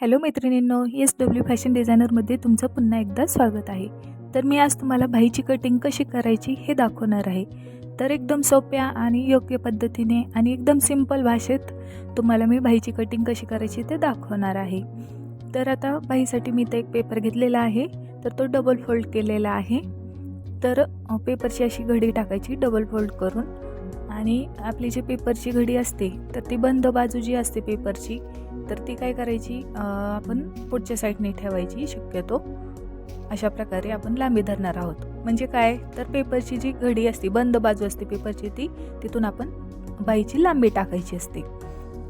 Hello मैत्रिणींनो S W fashion डिझायनरमध्ये तुमचं पुन्हा एकदा स्वागत आहे. तर मी आज तुम्हाला भाईची कटिंग कशी करायची हे दाखवणार आहे. तर एकदम सोप्या आणि योग्य पद्धतीने आणि एकदम सिंपल भाषेत तुम्हाला मी भाईची कटिंग कशी करायची ते दाखवणार आहे. तर आता भाईसाठी मी इथं एक पेपर घेतलेला आहे. तर तो डबल फोल्ड केलेला आहे. तर पेपरची अशी घडी टाकायची डबल फोल्ड करून. आणि आपली जी पेपरची घडी असते तर ती बंद बाजू जी असते पेपरची तर ती काय करायची? आपण पुढच्या साईडने ठेवायची शक्यतो. अशा प्रकारे आपण लांबी धरणार आहोत. म्हणजे काय? तर पेपरची जी घडी असते बंद बाजू असते पेपरची ती तिथून आपण बाईची लांबी टाकायची असते.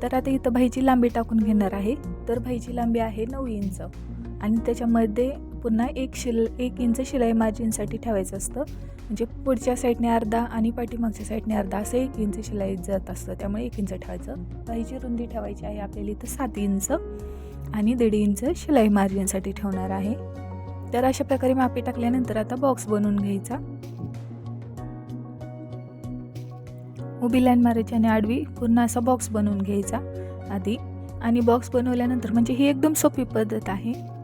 तर आता इथं बाईची लांबी टाकून घेणार आहे. तर भाईची लांबी आहे नऊ इंच. आणि त्याच्यामध्ये पुन्हा एक शिल एक इंच शिलाई मार्जिनसाठी ठेवायचं असतं. म्हणजे पुढच्या साईडने अर्धा आणि पाठीमागच्या साईडने अर्धा असं एक इंच शिलाई जात असतं. त्यामुळे एक इंच ठेवायचं. बाईची रुंदी ठेवायची आहे. आपल्याला इथं सात इंच आणि दीड इंच शिलाई मार्जिनसाठी ठेवणार आहे. तर अशा प्रकारे मापी टाकल्यानंतर आता बॉक्स बनवून घ्यायचा. उभी लाईन मारायची आणि आडवी पूर्ण असा बॉक्स बनवून घ्यायचा आधी. आणि बॉक्स बनवल्यानंतर म्हणजे ही एकदम सोपी पद्धत आहे.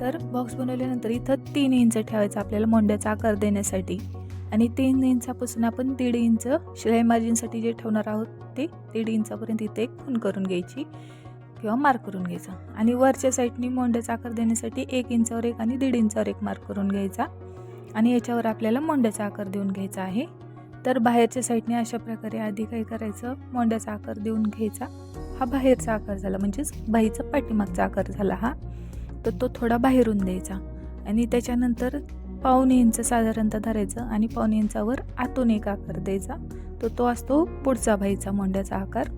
तर बॉक्स बनवल्यानंतर इथं तीन इंच ठेवायचं आपल्याला मोंड्याचा आकार देण्यासाठी. आणि तीन इंचापासून आपण दीड इंच शिलाई मार्जिनसाठी जे ठेवणार आहोत ते दीड इंचापर्यंत इथे एक खून करून घ्यायची किंवा मार्क करून घ्यायचा. आणि वरच्या साईडनी मोंड्याचा आकार देण्यासाठी एक इंचावर एक आणि दीड इंचावर एक मार्क करून घ्यायचा. आणि याच्यावर आपल्याला मोंड्याचा आकार देऊन घ्यायचा आहे. तर बाहेरच्या साईडने अशा प्रकारे आधी काय करायचं? मोंड्याचा आकार देऊन घ्यायचा. हा बाहेरचा आकार झाला म्हणजेच बाईचा पाठीमागचा आकार झाला हा. तर तो थोडा बाहेरून द्यायचा. आणि त्याच्यानंतर पाऊणे इंच साधारणतः धरायचं आणि पाऊणे इंचावर आतून एक आकार द्यायचा. तर तो असतो पुढचा भाईचा मोंड्याचा आकार.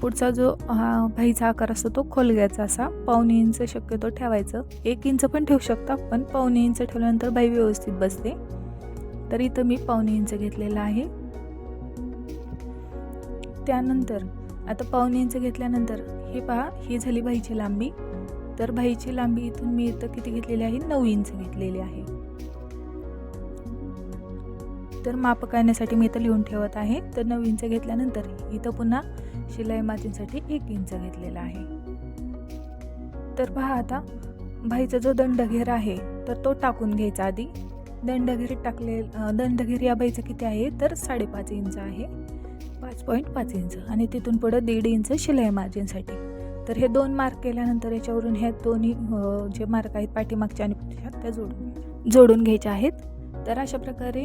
पुढचा जो हा भाईचा आकार असतो तो खोलग्याचा असा. पाऊणे इंच शक्यतो ठेवायचं. एक इंच पण ठेवू शकता पण पाऊणे इंच ठेवल्यानंतर बाई व्यवस्थित बसते. तर इथं मी पाऊणे इंच घेतलेला आहे. त्यानंतर आता पाऊणे इंच घेतल्यानंतर हे पहा ही झाली बाईची लांबी. तर बाईची लांबी इथून मी इथं किती घेतलेली आहे? नऊ इंच घेतलेली आहे. तर माप करण्यासाठी मी इथं लिहून ठेवत आहे. तर नऊ इंच घेतल्यानंतर इथं पुन्हा शिलाई मार्जिनसाठी एक इंच घेतलेला आहे. तर पहा आता बाईचा जो दंडघेर आहे तर तो टाकून घ्यायचा आधी. दंडघेर टाकले दंडघेर या बाईचं किती आहे? तर साडेपाच इंच आहे. पाच पॉईंट पाच इंच. आणि तिथून पुढं दीड इंच शिलाई मार्जिनसाठी तर हे दोन मार्क केल्यानंतर याच्यावरून ह्या दोन्ही जे मार्क आहेत पाठीमागच्या आणि पुढच्या त्या जोडून जोडून घ्यायच्या आहेत. तर अशा प्रकारे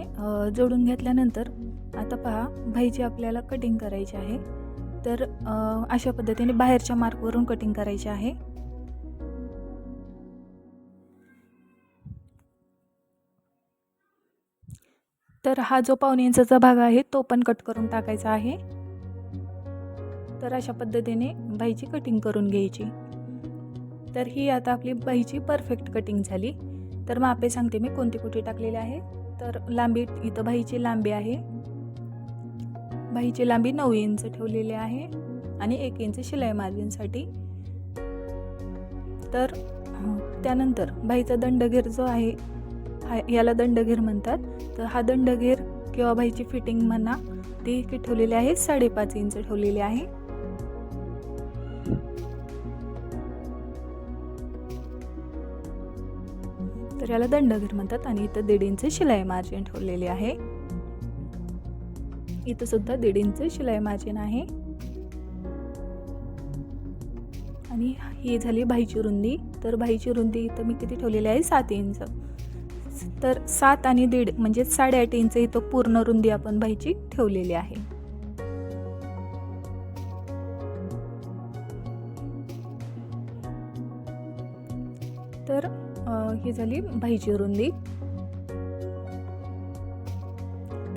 जोडून घेतल्यानंतर आता पहा भाईची आपल्याला कटिंग करायची आहे. तर अशा पद्धतीने बाहेरच्या मार्कवरून कटिंग करायची आहे. तर हा जो पावणे इंचाचा भाग आहे तो पण कट करून टाकायचा आहे. तर अशा पद्धतीने बाईची कटिंग करून घ्यायची. तर ही आता आपली बाईची परफेक्ट कटिंग झाली. तर मापे सांगते मी कोणती कुठे टाकलेली आहे. तर लांबी इथं बाईची लांबी आहे. बाईची लांबी नऊ इंच ठेवलेली आहे आणि एक इंच शिलाई मार्जिनसाठी. तर त्यानंतर भाईचा दंडघेर जो आहे हा याला दंडघेर म्हणतात. तर हा दंडघेर किंवा बाईची फिटिंग म्हणा ती ठेवलेली आहे साडेपाच इंच ठेवलेली आहे. तर याला दंडघर म्हणतात आणि इथं दीड इंच शिलाई मार्जिन ठेवलेली आहे. इथं सुद्धा दीड इंच शिलाई मार्जिन आहे. आणि ही झाली भाईची रुंदी. तर भाईची रुंदी इथं मी किती ठेवलेली आहे? सात इंच. तर सात आणि दीड म्हणजे साडेआठ इंच इथं पूर्ण रुंदी आपण भाईची ठेवलेली आहे. तर ही झाली भाईची रुंदी.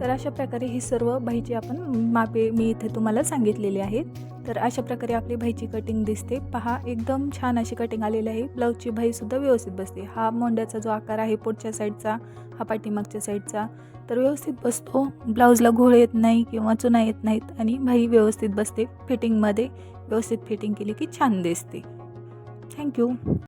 तर अशा प्रकारे ही सर्व भाईची आपण मापे मी इथे तुम्हाला सांगितलेली आहेत. तर अशा प्रकारे आपली भाईची कटिंग दिसते. पहा एकदम छान अशी कटिंग आलेली आहे. ब्लाऊजची भाईसुद्धा व्यवस्थित बसते. हा मोंड्याचा जो आकार आहे पुढच्या साईडचा हा पाठीमागच्या साईडचा तर व्यवस्थित बसतो. ब्लाऊजला घोळ येत नाही किंवा चुना येत नाहीत आणि भाई व्यवस्थित बसते फिटिंगमध्ये व्यवस्थित फिटिंग केली की छान दिसते. थँक्यू